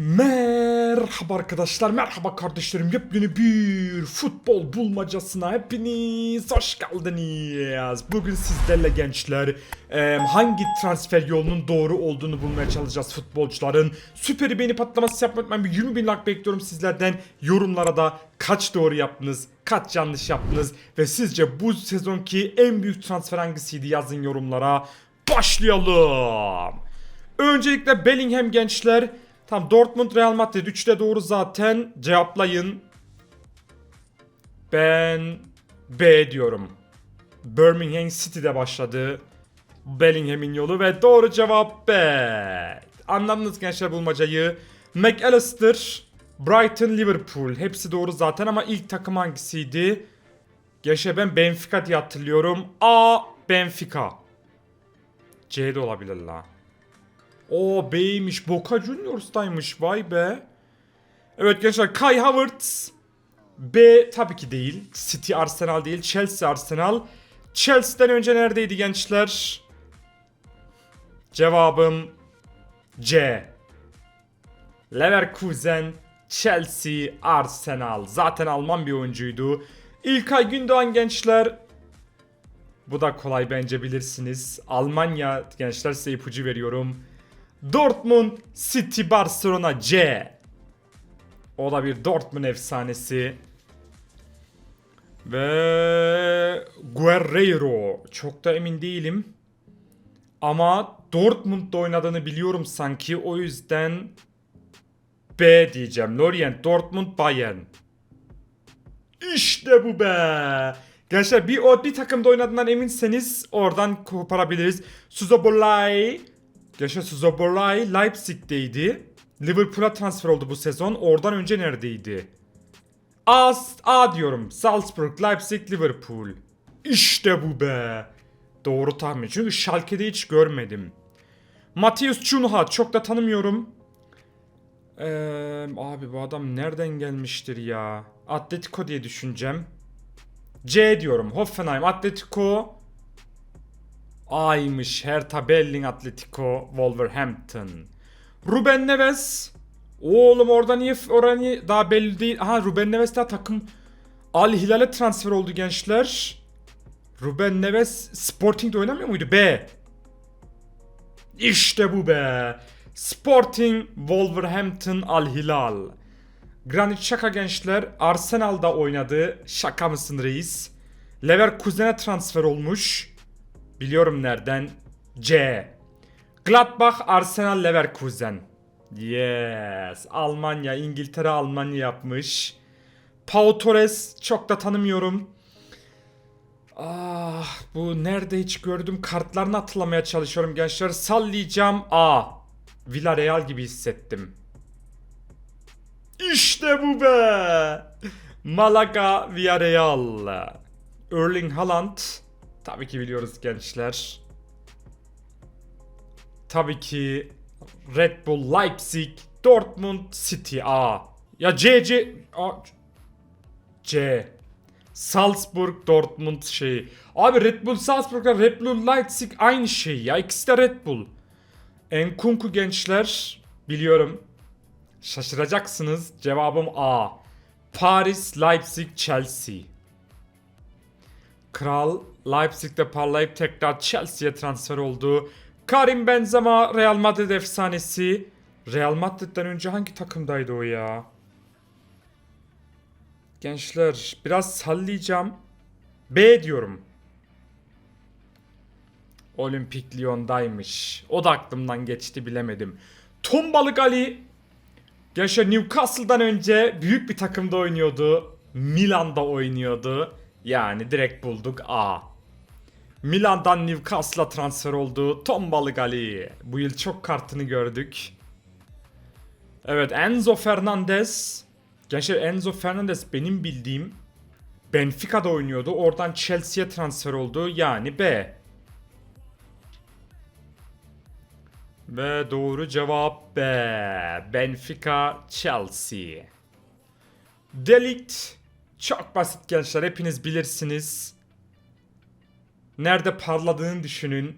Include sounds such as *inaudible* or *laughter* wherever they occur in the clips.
Merhaba arkadaşlar, merhaba kardeşlerim. Yepyeni bir futbol bulmacasına hepiniz hoş geldiniz. Bugün sizlerle gençler hangi transfer yolunun doğru olduğunu bulmaya çalışacağız futbolcuların. Süper beğeni patlaması yapmayı unutmayın. Bir 20 bin like bekliyorum sizlerden. Yorumlara da kaç doğru yaptınız, kaç yanlış yaptınız ve sizce bu sezonki en büyük transfer hangisiydi yazın yorumlara. Başlayalım. Öncelikle Bellingham gençler. Tam Dortmund Real Madrid 3'te doğru zaten. Cevaplayın. Ben B diyorum. Birmingham City'de başladı. Bellingham'in yolu ve doğru cevap B. Anladınız gençler bulmacayı. McAllister, Brighton, Liverpool. Hepsi doğru zaten ama ilk takım hangisiydi? Gençler ben Benfica diye hatırlıyorum. A. Benfica. C de olabilir la. O B'ymiş. Boca Juniors'taymış. Vay be. Evet gençler Kai Havertz. B tabii ki değil. City Arsenal değil. Chelsea Arsenal. Chelsea'den önce neredeydi gençler? Cevabım C. Leverkusen, Chelsea, Arsenal. Zaten Alman bir oyuncuydu. İlkay Gündoğan gençler bu da kolay bence bilirsiniz. Almanya gençler size ipucu veriyorum. Dortmund, City, Barcelona, C. O da bir Dortmund efsanesi. Ve Guerreiro. Çok da emin değilim. Ama Dortmund'da oynadığını biliyorum sanki. O yüzden B diyeceğim. Lorient, Dortmund, Bayern. İşte bu be. Gençler bir o bir takımda oynadığından eminseniz oradan koparabiliriz. Suzobolay. Gençler Suzobolay Leipzig'teydi. Liverpool'a transfer oldu bu sezon. Oradan önce neredeydi? A, A diyorum. Salzburg, Leipzig, Liverpool. İşte bu be. Doğru tahmin. Çünkü Schalke'de hiç görmedim. Matheus Cunha çok da tanımıyorum. Ee, abi bu adam nereden gelmiştir ya? Atletico diye düşüneceğim. C diyorum. Hoffenheim, Atletico. A'ymış. Hertha Berlin, Atletico, Wolverhampton. Ruben Neves. Oğlum orada niye orada niye daha belli değil. Aha Ruben Neves daha takım Al Hilal'e transfer oldu gençler. Ruben Neves Sporting'de oynamıyor muydu? B. İşte bu be. Sporting Wolverhampton Al Hilal. Granit Xhaka gençler Arsenal'da oynadı. Şaka mısın reis? Leverkusen'e transfer olmuş. Biliyorum nereden. C. Gladbach Arsenal Leverkusen. Yes. Almanya, İngiltere, Almanya yapmış. Pau Torres çok da tanımıyorum. Ah bu nerede hiç gördüm kartlarını hatırlamaya çalışıyorum gençler. Sallayacağım A. Villarreal gibi hissettim. İşte bu be. Malaga Villarreal. Erling Haaland. Tabii ki biliyoruz gençler. Tabii ki Red Bull Leipzig, Dortmund City A. Ya C C A, C. Salzburg Dortmund şey. Abi Red Bull Salzburg'la Red Bull Leipzig aynı şey ya. İkisi de Red Bull. Enkunku gençler biliyorum. Şaşıracaksınız. Cevabım A. Paris, Leipzig, Chelsea. Kral Leipzig'te parlayıp tekrar Chelsea'ye transfer oldu. Karim Benzema Real Madrid efsanesi. Real Madrid'den önce hangi takımdaydı o ya? Gençler biraz sallayacağım. B diyorum. Olimpik Lyon'daymış. O da aklımdan geçti bilemedim. Tombalık Ali. Gençler Newcastle'dan önce büyük bir takımda oynuyordu. Milan'da oynuyordu. Yani direkt bulduk A. Milan'dan Newcastle'a transfer oldu. Tombalık Ali. Bu yıl çok kartını gördük. Evet Enzo Fernandez. Gençler Enzo Fernandez benim bildiğim Benfica'da oynuyordu. Oradan Chelsea'ye transfer oldu. Yani B. Ve doğru cevap B. Benfica Chelsea. Delict çok basit gençler hepiniz bilirsiniz. Nerede parladığını düşünün.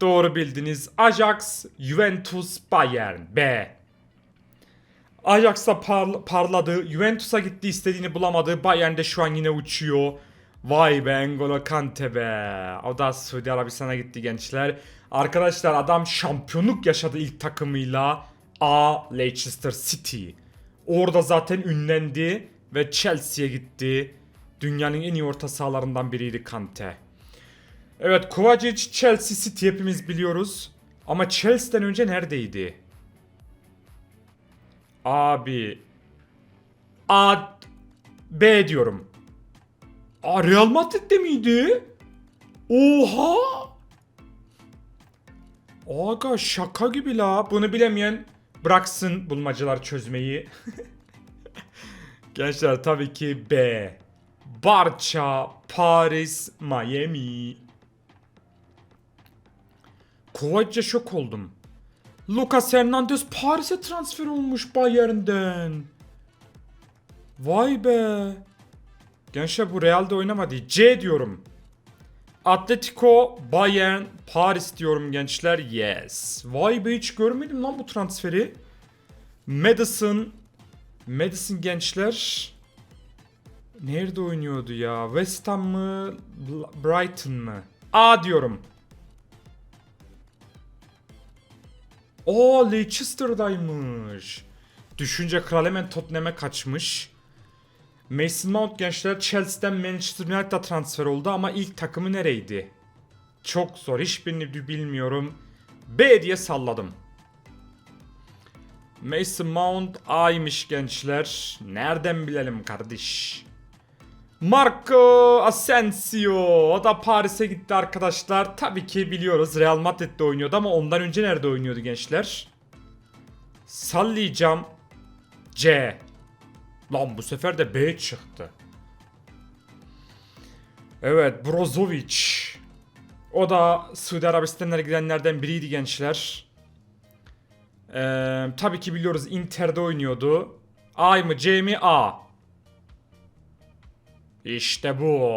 Doğru bildiniz. Ajax, Juventus, Bayern. B. Ajax'a parla- parladı. Juventus'a gitti istediğini bulamadı. Bayern'de şu an yine uçuyor. Vay be N'Golo Kante be. O da Suudi Arabistan'a gitti gençler. Arkadaşlar adam şampiyonluk yaşadı ilk takımıyla. A. Leicester City. Orada zaten ünlendi ve Chelsea'ye gitti. Dünyanın en iyi orta sahalarından biriydi Kante. Evet Kovacic Chelsea City hepimiz biliyoruz. Ama Chelsea'den önce neredeydi? Abi. A. B diyorum. A Real Madrid'de miydi? Oha! Aga şaka gibi la. Bunu bilemeyen bıraksın bulmacalar çözmeyi. *laughs* Gençler tabii ki B. Barça, Paris, Miami. Kovacic şok oldum. Lucas Hernandez Paris'e transfer olmuş Bayern'den. Vay be. Gençler bu Real'de oynamadı. C diyorum. Atletico, Bayern, Paris diyorum gençler. Yes. Vay be hiç görmedim lan bu transferi. Madison. Madison gençler. Nerede oynuyordu ya? West Ham mı? Brighton mı? A diyorum. O Leicester'daymış. Düşünce kral hemen Tottenham'e kaçmış. Mason Mount gençler Chelsea'den Manchester United'a transfer oldu ama ilk takımı nereydi? Çok zor hiçbirini bilmiyorum. B diye salladım. Mason Mount A'ymış gençler. Nereden bilelim kardeş? Marco Asensio. O da Paris'e gitti arkadaşlar. Tabii ki biliyoruz Real Madrid'de oynuyordu ama ondan önce nerede oynuyordu gençler? Sallayacağım. C. Lan bu sefer de B çıktı. Evet Brozovic. O da Suudi Arabistan'a gidenlerden biriydi gençler. Ee, tabii ki biliyoruz Inter'de oynuyordu. A mı C mi A? İşte bu.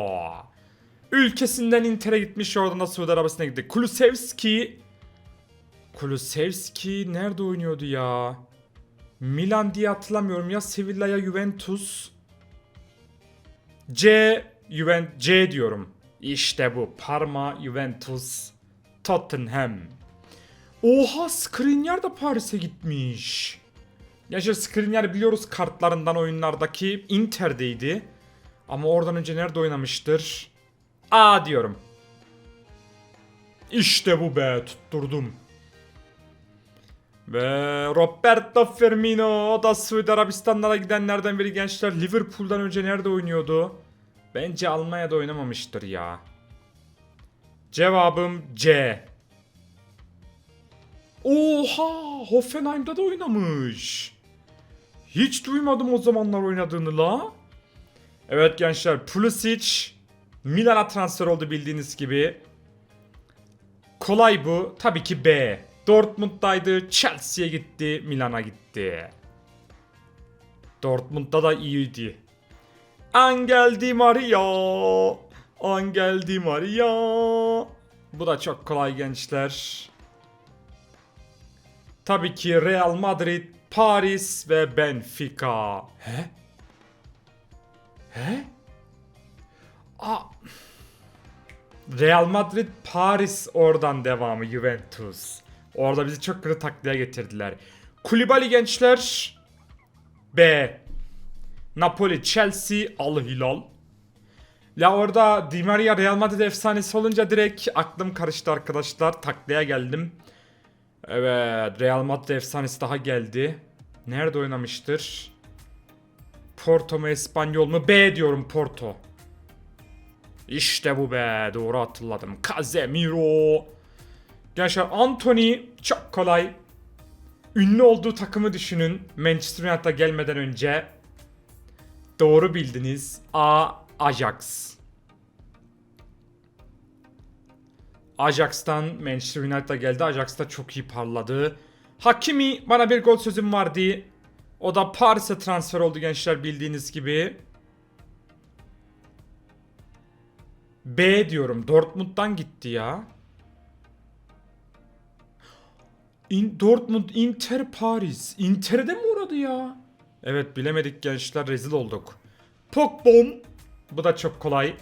Ülkesinden Inter'e gitmiş oradan da Suudi Arabistan'a gitti. Kulusevski. Kulusevski nerede oynuyordu ya? Milan diye hatırlamıyorum ya Sevilla ya Juventus. C Juvent C diyorum. İşte bu. Parma, Juventus, Tottenham. Oha Skriniar da Paris'e gitmiş. Yaşar Skriniar biliyoruz kartlarından oyunlardaki Inter'deydi. Ama oradan önce nerede oynamıştır? A diyorum. İşte bu be tutturdum. Ve Roberto Firmino o da Suudi Arabistan'lara gidenlerden biri gençler. Liverpool'dan önce nerede oynuyordu? Bence Almanya'da oynamamıştır ya. Cevabım C. Oha! Hoffenheim'da da oynamış. Hiç duymadım o zamanlar oynadığını la. Evet gençler Pulisic Milan'a transfer oldu bildiğiniz gibi. Kolay bu. Tabii ki B. Dortmund'daydı. Chelsea'ye gitti. Milan'a gitti. Dortmund'da da iyiydi. Angel Di Maria. Angel Di Maria. Bu da çok kolay gençler. Tabii ki Real Madrid, Paris ve Benfica. He? He? Aa. Real Madrid, Paris oradan devamı Juventus. Orada bizi çok kötü takliye getirdiler. Kulibali gençler. B. Napoli, Chelsea, Al Hilal. Ya orada Di Maria Real Madrid efsanesi olunca direkt aklım karıştı arkadaşlar. Taklaya geldim. Evet Real Madrid efsanesi daha geldi. Nerede oynamıştır? Porto mu Espanyol mu? B diyorum Porto. İşte bu be doğru hatırladım. Casemiro. Gençler Anthony çok kolay. Ünlü olduğu takımı düşünün. Manchester United'a gelmeden önce. Doğru bildiniz. A. Ajax. Ajax'tan Manchester United'a geldi. Ajax'ta çok iyi parladı. Hakimi bana bir gol sözüm vardı. O da Paris'e transfer oldu gençler bildiğiniz gibi. B diyorum. Dortmund'dan gitti ya. In, Dortmund, Inter, Paris. Inter'de mi uğradı ya? Evet bilemedik gençler rezil olduk. Pokbom. Bu da çok kolay.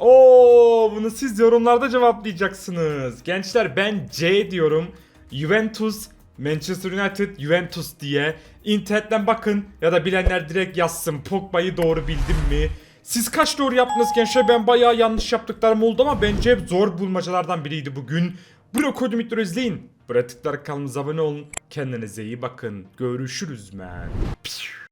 Oo, bunu siz yorumlarda cevaplayacaksınız. Gençler ben C diyorum. Juventus, Manchester United, Juventus diye. İnternetten bakın ya da bilenler direkt yazsın. Pogba'yı doğru bildim mi? Siz kaç doğru yaptınız gençler? Ben bayağı yanlış yaptıklarım oldu ama bence hep zor bulmacalardan biriydi bugün. Brokodu Mitro izleyin. Tıklayarak kanalımıza abone olun. Kendinize iyi bakın. Görüşürüz. Piu.